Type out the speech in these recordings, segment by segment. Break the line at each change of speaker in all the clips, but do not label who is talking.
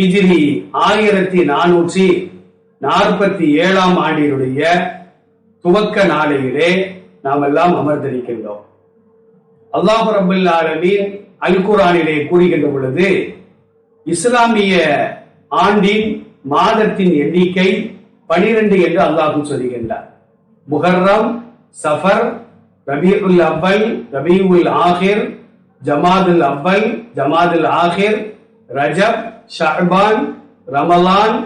ஹிஜிரி ஆயிரத்தி நானூற்றி நாற்பத்தி ஏழாம் ஆண்டினுடைய துவக்க நாளையிலே நாம் எல்லாம் அமர்ந்திருக்கின்றோம். அல்லாஹ் ரபுல் ஆலமின் அல்குரானிலே கூறுகின்ற பொழுது இஸ்லாமிய ஆண்டின் மாதத்தின் எண்ணிக்கை பனிரெண்டு என்று அல்லாஹும் சொல்லுகின்றார் முஹர்ரம் சஃபர் ரபியுல் அவ்வல் ரபியுல் ஆஹிர் ஜமாதுல் அவ்வல் ஜமாதுல் ஆஹிர் ரஜப் ஷஹபான் ரமலான்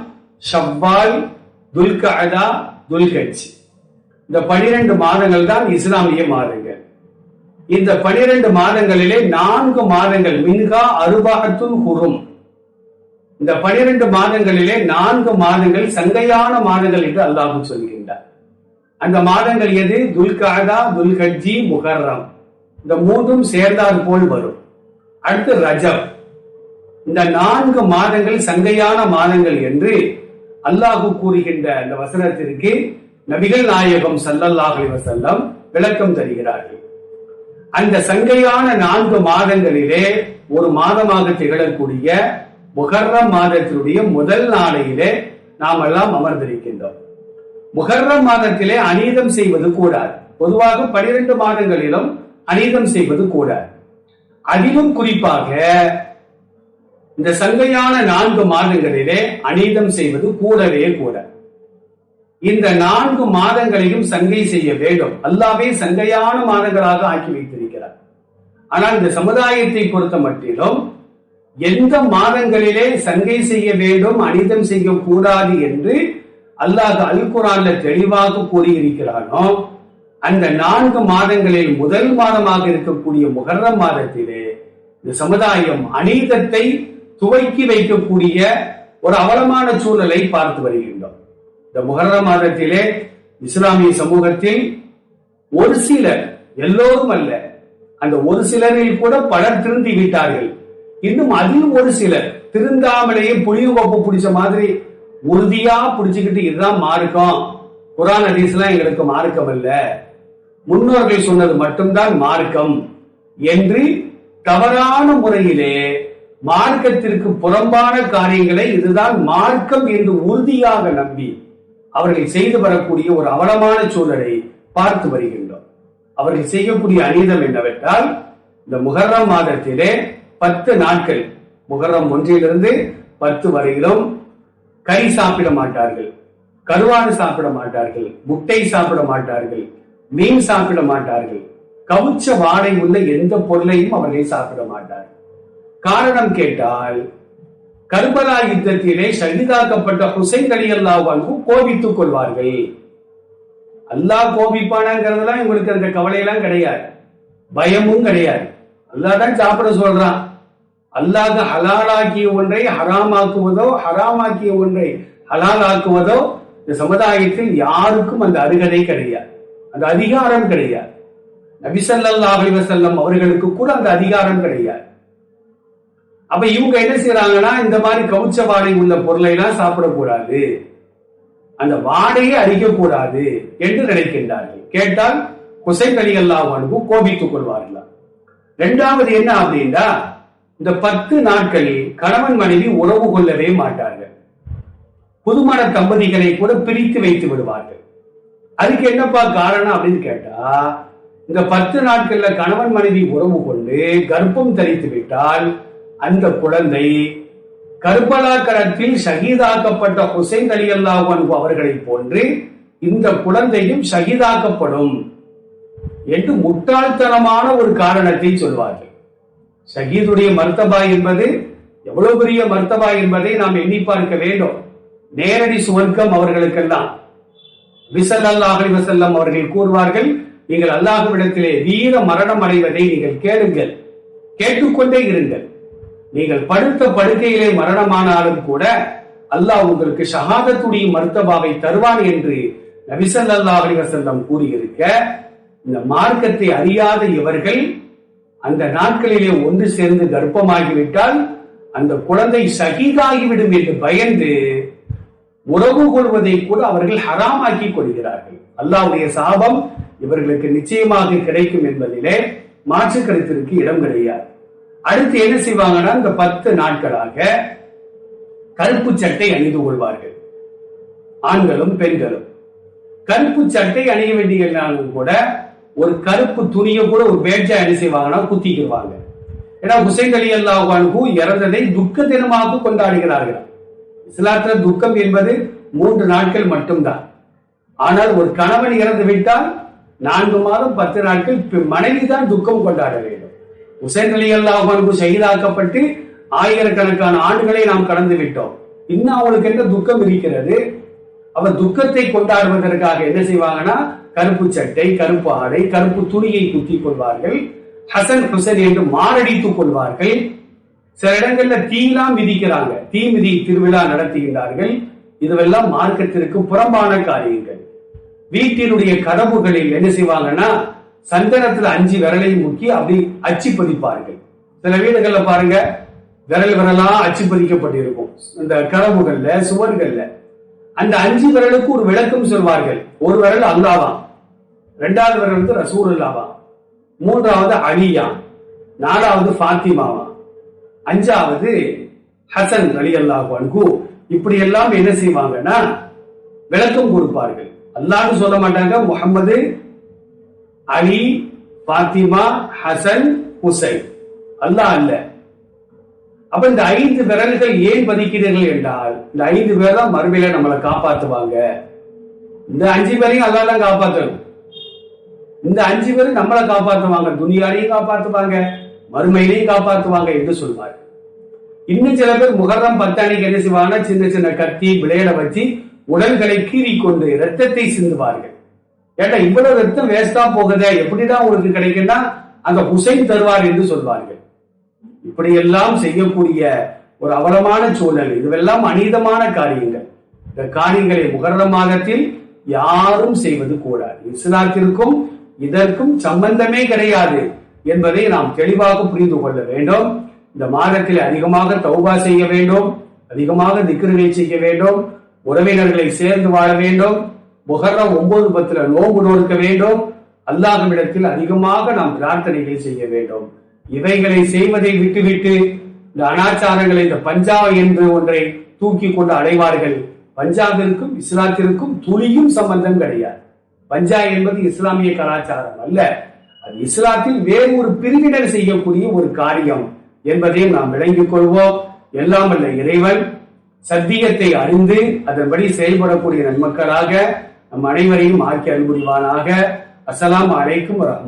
ஷவ்வால் துல்கஅதா துல்கட்சி இந்த பனிரெண்டு மாதங்கள் தான் இஸ்லாமிய மாதங்கள். இந்த பனிரெண்டு மாதங்களிலே நான்கு மாதங்கள் மின்கா அருபாகத்துல் குறும் இந்த பனிரெண்டு மாதங்களிலே நான்கு மாதங்கள் சங்கையான மாதங்கள் என்று அல்லாஹு சொல்கின்றார். அந்த மாதங்கள் எது? துல்காதா துல்கட்ஜி முகர்ரம் இந்த மூன்றும் சேர்ந்தால் போல் வரும். அடுத்து ரஜப். இந்த நான்கு மாதங்கள் சங்கையான மாதங்கள் என்று அல்லாஹு கூறுகின்ற அந்த வசனத்திற்கு நபிகள் நாயகம் சல்லல்லாஹலி வசல்லம் விளக்கம் தருகிறார்கள். அந்த சங்கையான நான்கு மாதங்களிலே ஒரு மாதமாக திகழக்கூடிய முகர்ரம் மாதத்தினுடைய முதல் நாளையிலே நாம் எல்லாம் அமர்ந்திருக்கின்றோம். முகர்ரம் மாதத்திலே அநீதம் செய்வது கூடாது. பொதுவாக பனிரெண்டு மாதங்களிலும் அநீதம் செய்வது கூடாது. அதிலும் குறிப்பாக இந்த சங்கையான நான்கு மாதங்களிலே அநீதம் செய்வது கூடவே கூட. இந்த நான்கு மாதங்களிலும் சங்கை செய்ய வேண்டும். அல்லாவே சங்கையான மாதங்களாக ஆக்கி வைத்திருக்கிறார். ஆனால் இந்த சமுதாயத்தை பொறுத்த மட்டிலும் எந்த மாதங்களிலே சங்கை செய்ய வேண்டும் அனிதம் செய்யக்கூடாது என்று அல்லாஹ் அல் குரான்ல தெளிவாக கூறியிருக்கிறானோ அந்த நான்கு மாதங்களில் முதல் மாதமாக இருக்கக்கூடிய முகர்ற மாதத்திலே இந்த சமுதாயம் அநீதத்தை துவக்கி வைக்கக்கூடிய ஒரு அவலமான சூழ்நிலை பார்த்து வருகின்றோம். இந்த முகர மாதத்திலே இஸ்லாமிய சமூகத்தில் ஒரு சிலர் எல்லோரும் அல்ல அந்த ஒரு சிலரில் கூட பலர் திருந்தி விட்டார்கள். இன்னும் அதில் ஒரு சிலர் திருந்தாமலேயே புளிய கோப்பு பிடிச்ச மாதிரி உறுதியா பிடிச்சுக்கிட்டு இதுதான் மார்க்கம். குரான் ஹதீஸ்லாம் எங்களுக்கு மார்க்கம் அல்ல. முன்னோர்கள் சொன்னது மட்டும்தான் மார்க்கம் என்று தவறான முறையிலே மார்க்கத்திற்கு புறம்பான காரியங்களை இதுதான் மார்க்கம் என்று உறுதியாக நம்பி அவர்கள் செய்து வரக்கூடிய ஒரு அவலமான சூழலை பார்த்து வருகின்றோம். அவர்கள் செய்யக்கூடிய அநீதம் என்னவென்றால் இந்த முகர்ரம் மாதத்திலே பத்து நாட்கள் முகர்ரம் ஒன்றிலிருந்து பத்து வரையிலும் கறி சாப்பிட மாட்டார்கள் கருவாடு சாப்பிட மாட்டார்கள் முட்டை சாப்பிட மாட்டார்கள் மீன் சாப்பிட மாட்டார்கள் கவுச்ச வாடை உள்ள எந்த பொருளையும் அவர்கள் சாப்பிட மாட்டார்கள். காரணம் கேட்டால் கர்பலா யுத்தத்திலே சகிதாக்கப்பட்ட ஹுசைன் அலி அல்லாஹ் கோபித்துக் கொள்வார்கள். அல்லாஹ் கோபிப்பானாங்கிறதுலாம் இவங்களுக்கு அந்த கவலையெல்லாம் கிடையாது. பயமும் கிடையாது. அல்லாஹ் தான் சாப்பிட சொல்றான். அல்லாஹ் ஹலாலாக்கிய ஒன்றை ஹராமாக்குவதோ ஹராமாக்கிய ஒன்றை ஹலாலாக்குவதோ இந்த சமுதாயத்தில் யாருக்கும் அந்த அருகதை கிடையாது. அந்த அதிகாரம் கிடையாது. நபிசல்லாஹ் செல்லம் அவர்களுக்கு கூட அந்த அதிகாரம் கிடையாது. அப்ப இவங்க என்ன செய்யறாங்கன்னா இந்த மாதிரி கவுச்ச வாடை உள்ள பொருளை எல்லாம் சாப்பிடக்கூடாது. அந்த வாடையை அழிக்கக்கூடாது என்று நினைக்கின்றார்கள். கேட்டால் குசை கலிகல்லாவனுக்கு கோபித்துக் கொள்வார்களாம் இரண்டாவது என்ன அப்படின்னா இந்த பத்து நாட்களில் கணவன் மனைவி உறவு கொள்ளவே மாட்டார்கள். புதுமண தம்பதிகளை கூட பிரித்து வைத்து விடுவார்கள். அதுக்கு என்னப்பா காரணம் அப்படின்னு கேட்டா இந்த பத்து நாட்கள்ல கணவன் மனைவி உறவு கொண்டு கர்ப்பம் தரித்து விட்டால் அந்த குழந்தை கர்பலா களத்தில் ஷஹீதாக்கப்பட்ட ஹுசைன் அலி அன்பு அவர்களை போன்று இந்த குழந்தையும் ஷஹீதாக்கப்படும் என்று முட்டாள்தனமான ஒரு காரணத்தை சொல்வார்கள். ஷஹீதுடைய மர்த்தபா என்பது எவ்வளவு பெரிய மர்த்தபா என்பதை நாம் எண்ணி பார்க்க வேண்டும். நேரடி சுவர்க்கம் அவர்களுக்கெல்லாம். விசல் அல்லாஹலி வசல்லம் அவர்கள் கூறுவார்கள் நீங்கள் அல்லாஹுவிடத்திலே வீர மரணம் அடைவதை நீங்கள் கேளுங்கள் கேட்டுக்கொண்டே இருங்கள். நீங்கள் படுத்த படுக்கையிலே மரணமானாலும் கூட அல்லாஹ் உங்களுக்கு ஷஹாதத்துடைய மருத்தபாவை தருவான் என்று நபிசல்லா அலிவசல்லம் கூறியிருக்க இந்த மார்க்கத்தை அறியாத இவர்கள் அந்த நாட்களிலே ஒன்று சேர்ந்து கர்ப்பமாகிவிட்டால் அந்த குழந்தை சகிதாகிவிடும் என்று பயந்து உறவு கொள்வதை கூட அவர்கள் ஹராமாக்கி கொள்கிறார்கள். அல்லாவுடைய சாபம் இவர்களுக்கு நிச்சயமாக கிடைக்கும் என்பதிலே மாற்று கருத்திற்கு இடம் கிடையாது. அடுத்து என்ன செய்வாங்கன்னா இந்த பத்து நாட்களாக கருப்பு சட்டை அணிந்து கொள்வார்கள். ஆண்களும் பெண்களும். கருப்பு சட்டை அணிய வேண்டியனாலும் கூட ஒரு கருப்பு துணியை கூட ஒரு பேட்ஜா என்ன செய்வாங்கன்னா குத்திக்குவாங்க ஏன்னா ஹுசைன் அலி அல்லாஹு இறந்ததை துக்க தினமாக கொண்டாடுகிறார்கள். இஸ்லாத்துல துக்கம் என்பது மூன்று நாட்கள் மட்டும்தான். ஆனால் ஒரு கணவன் இறந்து விட்டால் நான்கு மாதம் பத்து நாட்கள் மனைவி தான் துக்கம் கொண்டாட வேண்டும். ஹுசைன் அலி அல்லாஹான்கு செய்தாக்கப்பட்டு ஆயிரக்கணக்கான ஆண்டுகளை நாம் கடந்து விட்டோம். இன்னும் அவளுக்கு என்ன துக்கம் இருக்கிறது? அவர் துக்கத்தை கொண்டாடுவதற்காக என்ன செய்வாங்கன்னா கருப்பு சட்டை கருப்பு ஆடை கருப்பு துணியை குத்தி கொள்வார்கள். ஹசன் ஹுசன் என்று மாரடித்துக் கொள்வார்கள். சில இடங்கள்ல தீலாம் மிதிக்கிறாங்க. தீ மிதி திருவிழா நடத்துகின்றார்கள் இதுவெல்லாம் மார்க்கத்திற்கு புறம்பான காரியங்கள். வீட்டினுடைய கதவுகளில் என்ன செய்வாங்கன்னா சந்தனத்துல அஞ்சு விரலையும் முக்கி அப்படி அச்சு பதிப்பார்கள். சில வீடுகள்ல பாருங்க விரல் விரலா அச்சு பதிக்கப்பட்டிருக்கும். இந்த கதவுகள்ல சுவர்கள்ல. அந்த அஞ்சு விரலுக்கு ஒரு விளக்கம் சொல்வார்கள். ஒரு விரல் அல்லாவாம் ரெண்டாவது விரல் வந்து ரசூல் அல்லாவா மூன்றாவது அலியா நாலாவது ஃபாத்திமாவா அஞ்சாவது ஹசன் அலி அல்லாஹ் அன்கு இப்படி எல்லாம் என்ன செய்வாங்கன்னா விளக்கம் கொடுப்பார்கள். அல்லான்னு சொல்ல மாட்டாங்க முகமது அலி பாத்திமா ஹசன் ஹுசைன். அல்லாஹ் அல்ல. அப்ப இந்த ஐந்து விரல்கள் ஏன் பதிக்கிறீர்கள் என்றால் இந்த ஐந்து பேர் தான் மறுமையில நம்மளை காப்பாத்துவாங்க. இந்த அஞ்சு பேரையும் அல்லா தான் காப்பாற்றணும் இந்த அஞ்சு பேரும் நம்மளை காப்பாற்றுவாங்க துணியாரையும் காப்பாற்றுவாங்க மறுமையிலையும் காப்பாற்றுவாங்க என்று சொல்வார் இன்னும் சில பேர் முகரம் பத்தாணிக்கு என்ன செய்வாங்கன்னா சின்ன சின்ன கத்தி விளையாட வச்சு உடல்களை கீறி கொண்டு ரத்தத்தை சிந்துவார்கள். ஏட்டா இவ்வளவு ரத்தம் வேஸ்டா போகுதே எப்படிதான் உங்களுக்கு கிடைக்குன்னா அந்த ஹுசைன் தருவார் என்று சொல்வார்கள். இப்படியெல்லாம் செய்யக்கூடிய ஒரு அவலமான சூழல் இதுவெல்லாம் அநீதமான காரியங்கள். இந்த காரியங்களை முகர்ற மாதத்தில் யாரும் செய்வது கூடாது. இஸ்லாத்திற்கும் இதற்கும் சம்பந்தமே கிடையாது என்பதை நாம் தெளிவாக புரிந்து கொள்ள வேண்டும். இந்த மாதத்தில் அதிகமாக தௌபா செய்ய வேண்டும் அதிகமாக திக்ருவை செய்ய வேண்டும் உறவினர்களை சேர்ந்து வாழ வேண்டும். முகரம் ஒன்பது பத்துல நோம்பு நோக்க வேண்டும். அல்லாஹ்விடத்தில் அதிகமாக நாம் பிரார்த்தனைகள் செய்ய வேண்டும். இவைகளை செய்வதை விட்டுவிட்டு இந்த அனாச்சாரங்களை இந்த பஞ்சாப் என்று ஒன்றை தூக்கி கொண்டு அடைவார்கள். பஞ்சாபிற்கும் இஸ்லாத்திற்கும் துளியும் சம்பந்தம் கிடையாது. பஞ்சா என்பது இஸ்லாமிய கலாச்சாரம் அல்ல. அது இஸ்லாத்தில் வேறு ஒரு பிரிவினர் செய்யக்கூடிய ஒரு காரியம் என்பதையும் நாம் விளங்கிக் கொள்வோம். எல்லாம் அல்ல இறைவன் சத்தியத்தை அறிந்து அதன்படி செயல்படக்கூடிய நன்மக்களாக நம் அனைவரையும் ஆக்கி அன்புரிவானாக அஸ்லாம் அலைக்கும் வரஹ்மத்துல்லாஹி.